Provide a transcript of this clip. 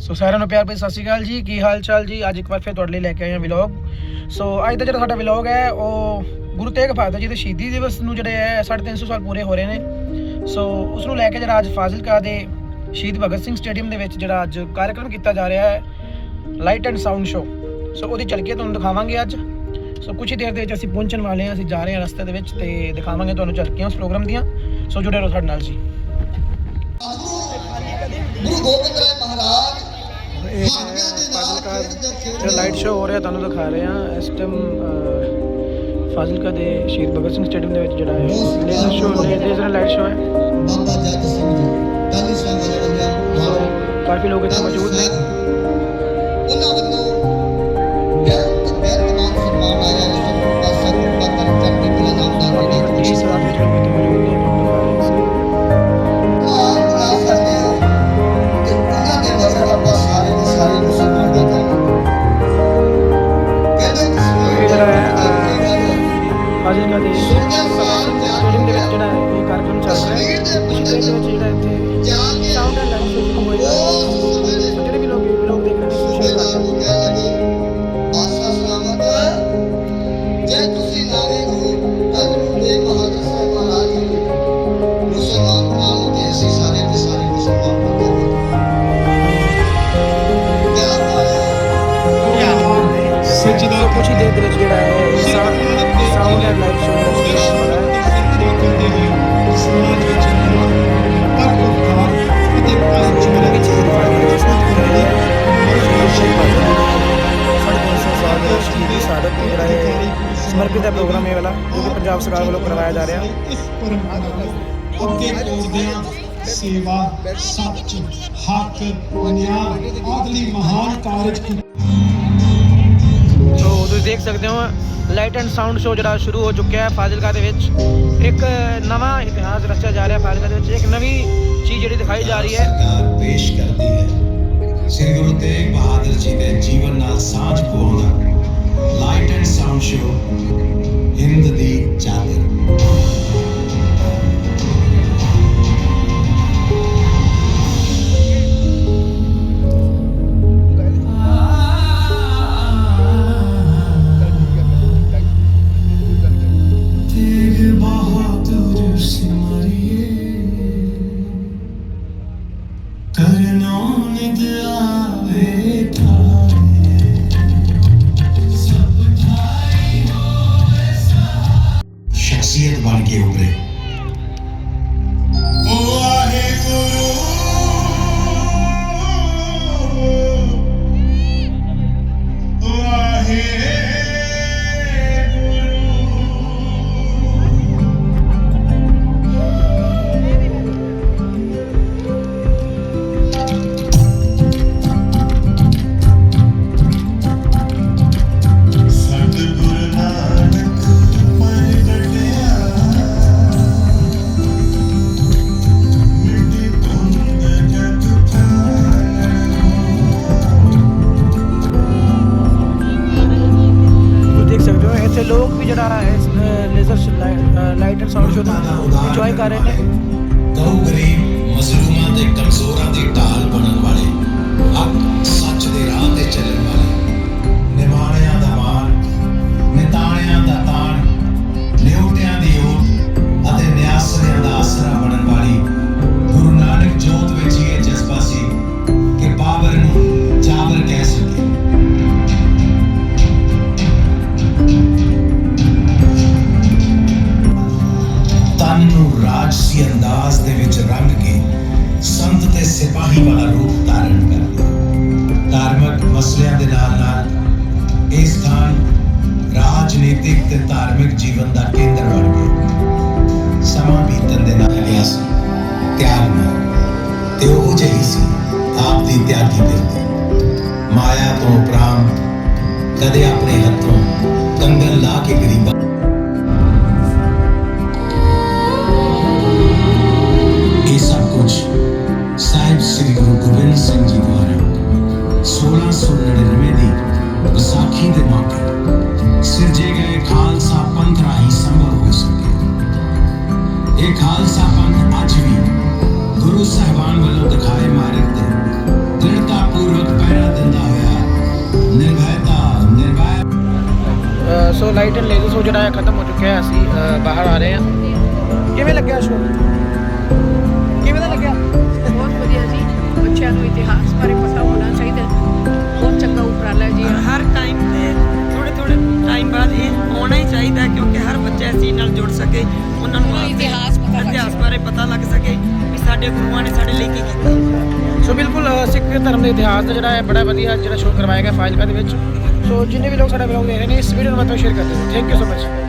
ਸੋ ਸਾਰਿਆਂ ਨੂੰ ਪਿਆਰ ਭਰੀ ਸਤਿ ਸ਼੍ਰੀ ਅਕਾਲ ਜੀ। ਕੀ ਹਾਲ ਚਾਲ ਜੀ? ਅੱਜ ਇੱਕ ਵਾਰ ਫਿਰ ਤੁਹਾਡੇ ਲਈ ਲੈ ਕੇ ਆਏ ਹਾਂ ਵਲੌਗ ਸੋ ਅੱਜ ਦਾ ਜਿਹੜਾ ਸਾਡਾ ਵਲੌਗ ਹੈ, ਉਹ ਗੁਰੂ ਤੇਗ ਬਹਾਦਰ ਜੀ ਦੇ ਸ਼ਹੀਦੀ ਦਿਵਸ ਨੂੰ ਜਿਹੜੇ ਹੈ 350 ਸਾਲ ਪੂਰੇ ਹੋ ਰਹੇ ਨੇ। ਸੋ ਉਸ ਨੂੰ ਲੈ ਕੇ ਜਿਹੜਾ ਅੱਜ ਫਾਜ਼ਿਲਕਾ ਦੇ ਸ਼ਹੀਦ ਭਗਤ ਸਿੰਘ ਸਟੇਡੀਅਮ ਦੇ ਵਿੱਚ ਜਿਹੜਾ ਅੱਜ ਕਾਰਜਕ੍ਰਮ ਕੀਤਾ ਜਾ ਰਿਹਾ ਹੈ ਲਾਈਟ ਐਂਡ ਸਾਊਂਡ ਸ਼ੋ ਸੋ ਉਹਦੀ ਝਲਕੀਆਂ ਤੁਹਾਨੂੰ ਦਿਖਾਵਾਂਗੇ ਅੱਜ। ਸੋ ਕੁਝ ਹੀ ਦੇਰ ਦੇ ਵਿੱਚ ਅਸੀਂ ਪਹੁੰਚਣ ਵਾਲੇ ਹਾਂ, ਅਸੀਂ ਜਾ ਰਹੇ ਹਾਂ ਰਸਤੇ ਦੇ ਵਿੱਚ ਤੇ ਦਿਖਾਵਾਂਗੇ ਤੁਹਾਨੂੰ ਝਲਕੀਆਂ ਉਸ ਪ੍ਰੋਗਰਾਮ ਦੀਆਂ। ਸੋ ਜੁੜੇ ਰਹੋ ਸਾਡੇ ਨਾਲ ਜੀ। ਗੁਰੂ ਗੋਬਿੰਦ ਰਾਏ ਮਹਾਰਾਜ ਇਹ ਫਾਜ਼ਿਲਕਾ ਜਿਹੜਾ ਲਾਈਟ ਸ਼ੋ ਹੋ ਰਿਹਾ ਤੁਹਾਨੂੰ ਦਿਖਾ ਰਹੇ ਹਾਂ। ਇਸ ਟਾਈਮ ਫਾਜ਼ਿਲਕਾ ਦੇ ਸ਼ਹੀਦ ਭਗਤ ਸਿੰਘ ਸਟੇਡੀਅਮ ਦੇ ਵਿੱਚ ਜਿਹੜਾ ਹੈ laser show laser light show ਹੈ। ਬਾਬਾ ਜੱਜ ਸਿੰਘ ਜੀ ਟਾਲੀ ਸਿੰਘ ਜਿਹੜਾ ਹੈ ਕਾਫੀ ਲੋਕ ਇੱਥੇ ਮੌਜੂਦ ਨੇ। ਕੁਝ ਹੀ ਦੇਰ ਦੇ ਵਿੱਚ ਜਿਹੜਾ ਹੈ ਸਾਊਂਡ ਐਂਡ ਲਾਈਟ ਦਾ ਸਟੇਸ਼ਨ ਹੈ ਸਮਰਪਿਤ ਹੈ ਪ੍ਰੋਗਰਾਮ ਇਹ ਵਾਲਾ ਜੋ ਕਿ ਪੰਜਾਬ ਸਰਕਾਰ ਵੱਲੋਂ ਕਰਵਾਇਆ ਜਾ ਰਿਹਾ। ਇਸ ਪਰਮਾਤਮਾ ਅੱਗੇ ਤੋਰਦਿਆਂ ਸੇਵਾ ਸੱਚ ਹੱਕ ਨਿਆਂ ਆਦਲੀ ਮਹਾਨ ਕਾਰਜ ਕੀ ਤੁਸੀਂ ਦੇਖ ਸਕਦੇ ਹੋ ਲਾਈਟ ਐਂਡ ਸਾਊਂਡ ਸ਼ੋ ਜਿਹੜਾ ਸ਼ੁਰੂ ਹੋ ਚੁੱਕਿਆ ਹੈ ਫਾਜ਼ਿਲਕਾ ਦੇ ਵਿੱਚ। ਇੱਕ ਨਵਾਂ ਇਤਿਹਾਸ ਰਚਿਆ ਜਾ ਰਿਹਾ ਫਾਜ਼ਿਲਕਾ ਦੇ ਵਿੱਚ, ਇੱਕ ਨਵੀਂ ਚੀਜ਼ ਜਿਹੜੀ ਦਿਖਾਈ ਜਾ ਰਹੀ ਹੈ। ਸਰਕਾਰ ਪੇਸ਼ ਕਰਦੀ ਹੈ। ਸ੍ਰੀ ਗੁਰੂ ਤੇਗ ਬਹਾਦਰ ਜੀ ਦੇ ਜੀਵਨ ਨਾਲ ਸਾਂਝ ਪਾਉਂਦਾ light and sound show Hind ਦੀ ਚਾਦਰ ਗਊ ਗਰੀਬ ਮਜ਼ਲੂਮਾਂ ਤੇ ਕਮਜ਼ੋਰਾਂ ਦੀ ਢਾਲ ਬਣਨ ਵਾਲੇ, ਹੱਕ ਸੱਚ ਦੇ ਰਾਹ ਤੇ ਚੱਲਣ ਵਾਲੇ। ਨਿਮਾਣਿਆਂ ਦਾ ਮਾਣ, ਨਿਤਾਣਿਆਂ ਦਾ ਤੇ ਵਾਲਾ ਰੂਪ ਧਾਰਨ ਕਰ ਧਾਰਮਿਕ ਮਸਲਿਆਂ ਦੇ ਨਾਲ ਨਾਲ ਇਹ ਸਥਾਨ ਰਾਜਨੀਤਿਕ ਤੇ ਧਾਰਮਿਕ ਜੀਵਨ ਦਾ ਕੇਂਦਰ ਬਣ ਗਿਆ। ਸਮਾਂ ਬੀਤਣ ਦੇ ਨਾਲ ਲਿਆ ਸੀ। ਤਿਆਗ ਨਾ ਤੇ ਉਹ ਜਿਹੀ ਸੀ, ਆਪ ਦੀ ਤਿਆਗੀ ਬਿਰਤੀ ਮਾਇਆ ਤੋਂ ਉਪਰਾਮ ਕਦੇ ਆਪਣੇ ਗੁਰੂ ਗੋਬਿੰਦ ਸਿੰਘ ਜੀ ਦੁਆਰਾ 1699 ਦੀ ਵਿਸਾਖੀ ਦੇ ਮੌਕੇ ਸਿਰਜੇ ਗਏ ਖਾਲਸਾ ਪੰਥ ਰਾਹੀਂ ਸੰਭਵ ਹੋ ਸਕਿਆ ਇਹ ਖਾਲਸਾ ਪੰਥ ਅੱਜ ਵੀ ਗੁਰੂ ਸਾਹਿਬਾਨ ਵੱਲੋਂ ਦਿਖਾਏ ਮਾਰਗ ਤੇ ਦ੍ਰਿੜਤਾ ਪੂਰਵਕ ਪੈਰਾ ਦਿੰਦਾ ਹੋਇਆ ਨਿਰਭੈਤਾ ਨਿਰਭੈ so light and laser show ਜਿਹੜਾ ਖਤਮ ਹੋ ਚੁੱਕਿਆ ਅਸੀਂ ਬਾਹਰ ਆ ਰਹੇ ਹਾਂ। ਕਿਵੇਂ ਲੱਗਿਆ ਸ਼ੋਅ ਬੱਚਿਆਂ ਨੂੰ ਇਤਿਹਾਸ ਬਾਰੇ ਪਤਾ ਹੋਣਾ ਚਾਹੀਦਾ ਹੈ। ਬਹੁਤ ਚੰਗਾ ਉਪਰਾਲਾ ਹੈ ਜੀ ਔਰ ਹਰ ਟਾਈਮ ਤੇ ਥੋੜੇ ਥੋੜੇ ਟਾਈਮ ਬਾਅਦ ਇਹ ਹੋਣਾ ਹੀ ਚਾਹੀਦਾ ਹੈ ਕਿਉਂਕਿ ਹਰ ਬੱਚਾ ਇਸ ਚੀਜ਼ ਨਾਲ ਜੁੜ ਸਕੇ ਉਹਨਾਂ ਨੂੰ ਇਤਿਹਾਸ ਪਤਾ। ਬਾਰੇ ਪਤਾ ਲੱਗ ਸਕੇ ਕਿ ਸਾਡੇ ਗੁਰੂਆਂ ਨੇ ਸਾਡੇ ਲਈ ਕੀ ਕੀਤਾ। ਸੋ ਬਿਲਕੁਲ ਸਿੱਖ ਧਰਮ ਦੇ ਇਤਿਹਾਸ ਦਾ ਜਿਹੜਾ ਹੈ ਬੜਾ ਵਧੀਆ ਜਿਹੜਾ ਸ਼ੋਅ ਕਰਵਾਇਆ ਗਿਆ ਫਾਜ਼ਿਲਕਾ ਦੇ ਵਿੱਚ। ਸੋ ਜਿੰਨੇ ਵੀ ਲੋਕ ਸਾਡਾ ਵਲੌਗ ਦੇਖ ਰਹੇ ਨੇ ਇਸ ਵੀਡੀਓ ਨੂੰ ਮਤਲਬ ਸ਼ੇਅਰ ਕਰ ਦਿਓ। Thank you so much